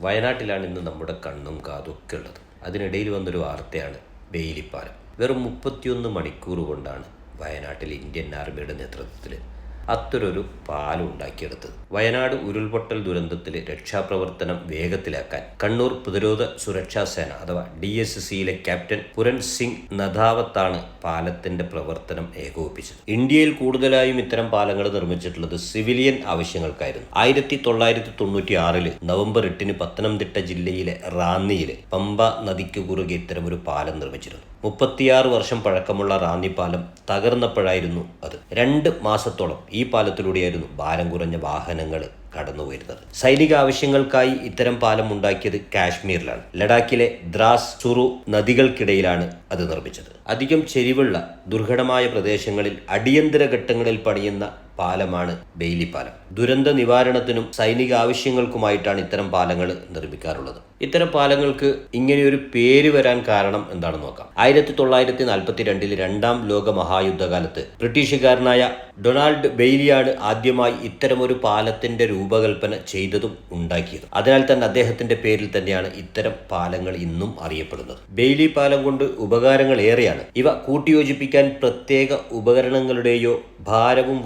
വയനാട്ടിലാണ് ഇന്ന് നമ്മുടെ കണ്ണും കാതും ഒക്കെ ഉള്ളത്. അതിനിടയിൽ വന്നൊരു വാർത്തയാണ് ബെയിലിപ്പാലം വെറും മുപ്പത്തിയൊന്ന് മണിക്കൂർ കൊണ്ടാണ് വയനാട്ടിൽ ഇന്ത്യൻ ആർമിയുടെ നേതൃത്വത്തിൽ അത്തരൊരു പാലം ഉണ്ടാക്കിയെടുത്തത്. വയനാട് ഉരുൾപൊട്ടൽ ദുരന്തത്തിൽ രക്ഷാപ്രവർത്തനം വേഗത്തിലാക്കാൻ കണ്ണൂർ പ്രതിരോധ സുരക്ഷാ സേന അഥവാ ഡി എസ് സിയിലെ ക്യാപ്റ്റൻ പുരൻ സിംഗ് നദാവത്താണ് പാലത്തിന്റെ പ്രവർത്തനം ഏകോപിപ്പിച്ചത്. ഇന്ത്യയിൽ കൂടുതലായും ഇത്തരം പാലങ്ങൾ നിർമ്മിച്ചിട്ടുള്ളത് സിവിലിയൻ ആവശ്യങ്ങൾക്കായിരുന്നു. ആയിരത്തി തൊള്ളായിരത്തി തൊണ്ണൂറ്റി ആറിൽ നവംബർ എട്ടിന് പത്തനംതിട്ട ജില്ലയിലെ റാന്നിയിൽ പമ്പ നദിക്ക് കുറുകെ ഒരു പാലം നിർമ്മിച്ചിരുന്നു. മുപ്പത്തിയാറ് വർഷം പഴക്കമുള്ള റാന്നി പാലം തകർന്നപ്പോഴായിരുന്നു അത്. രണ്ട് മാസത്തോളം പാലത്തിലൂടെയായിരുന്നു ഭാരം കുറഞ്ഞ വാഹനങ്ങൾ കടന്നു വരുന്നത്. സൈനിക ആവശ്യങ്ങൾക്കായി ഇത്തരം പാലം ഉണ്ടാക്കിയത് കാശ്മീരിലാണ്. ലഡാക്കിലെ ദ്രാസ് സുറു നദികൾക്കിടയിലാണ് അത് നിർമ്മിച്ചത്. അധികം ചെരിവുള്ള ദുർഘടമായ പ്രദേശങ്ങളിൽ അടിയന്തര ഘട്ടങ്ങളിൽ പണിയുന്ന പാലമാണ് ബെയ്ലി പാലം. ദുരന്ത നിവാരണത്തിനും സൈനിക ആവശ്യങ്ങൾക്കുമായിട്ടാണ് ഇത്തരം പാലങ്ങൾ നിർമ്മിക്കാറുള്ളത്. ഇത്തരം പാലങ്ങൾക്ക് ഇങ്ങനെയൊരു പേര് വരാൻ കാരണം എന്താണെന്ന് നോക്കാം. ആയിരത്തി തൊള്ളായിരത്തി നാൽപ്പത്തി രണ്ടിൽ രണ്ടാം ലോക മഹായുദ്ധകാലത്ത് ബ്രിട്ടീഷുകാരനായ ഡൊണാൾഡ് ബെയ്ലിയാണ് ആദ്യമായി ഇത്തരമൊരു പാലത്തിന്റെ രൂപകൽപ്പന ചെയ്തതും ഉണ്ടാക്കിയതും. അതിനാൽ തന്നെ അദ്ദേഹത്തിന്റെ പേരിൽ തന്നെയാണ് ഇത്തരം പാലങ്ങൾ ഇന്നും അറിയപ്പെടുന്നത്. ബെയ്ലി പാലം കൊണ്ട് ഉപകാരങ്ങൾ ഏറെയാണ് ഇവ കൂട്ടിയോജിപ്പിക്കാൻ പ്രത്യേക ഉപകരണങ്ങളുടെയോ ഭാരവും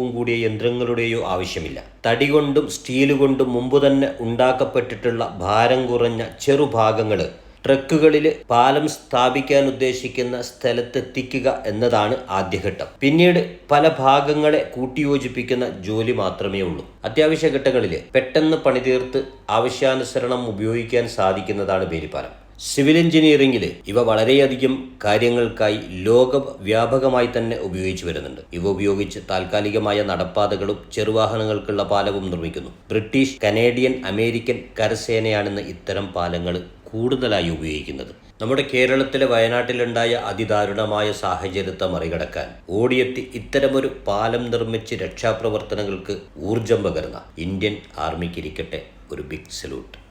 വലിപ്പവും കൂടിയ യന്ത്രങ്ങളുടെയോ ആവശ്യമില്ല. തടി കൊണ്ടും സ്റ്റീൽ കൊണ്ടും മുമ്പ് തന്നെ ഉണ്ടാക്കപ്പെട്ടിട്ടുള്ള ഭാരം കുറഞ്ഞ ചെറുഭാഗങ്ങൾ ട്രക്കുകളിൽ പാലം സ്ഥാപിക്കാൻ ഉദ്ദേശിക്കുന്ന സ്ഥലത്തെത്തിക്കുക എന്നതാണ് ആദ്യഘട്ടം. പിന്നീട് പല ഭാഗങ്ങളെ കൂട്ടിയോജിപ്പിക്കുന്ന ജോലി മാത്രമേ ഉള്ളൂ. അത്യാവശ്യ ഘട്ടങ്ങളിൽ പെട്ടെന്ന് പണിതീർത്ത് ആവശ്യാനുസരണം ഉപയോഗിക്കാൻ സാധിക്കുന്നതാണ് ബേലിപ്പാലം സിവിൽ എഞ്ചിനീയറിംഗിൽ ഇവ വളരെയധികം കാര്യങ്ങൾക്കായി ലോക വ്യാപകമായി തന്നെ ഉപയോഗിച്ചു വരുന്നുണ്ട്. ഇവ ഉപയോഗിച്ച് താൽക്കാലികമായ നടപ്പാതകളും ചെറുവാഹനങ്ങൾക്കുള്ള പാലവും നിർമ്മിക്കുന്നു. ബ്രിട്ടീഷ് കനേഡിയൻ അമേരിക്കൻ കരസേനയാണെന്ന് ഇത്തരം പാലങ്ങൾ കൂടുതലായി ഉപയോഗിക്കുന്നത്. നമ്മുടെ കേരളത്തിലെ വയനാട്ടിലുണ്ടായ അതിദാരുണമായ സാഹചര്യത്തെ മറികടക്കാൻ ഓടിയെത്തി ഇത്തരമൊരു പാലം നിർമ്മിച്ച് രക്ഷാപ്രവർത്തനങ്ങൾക്ക് ഊർജം പകർന്ന ഇന്ത്യൻ ആർമിക്കിരിക്കട്ടെ ഒരു ബിഗ് സല്യൂട്ട്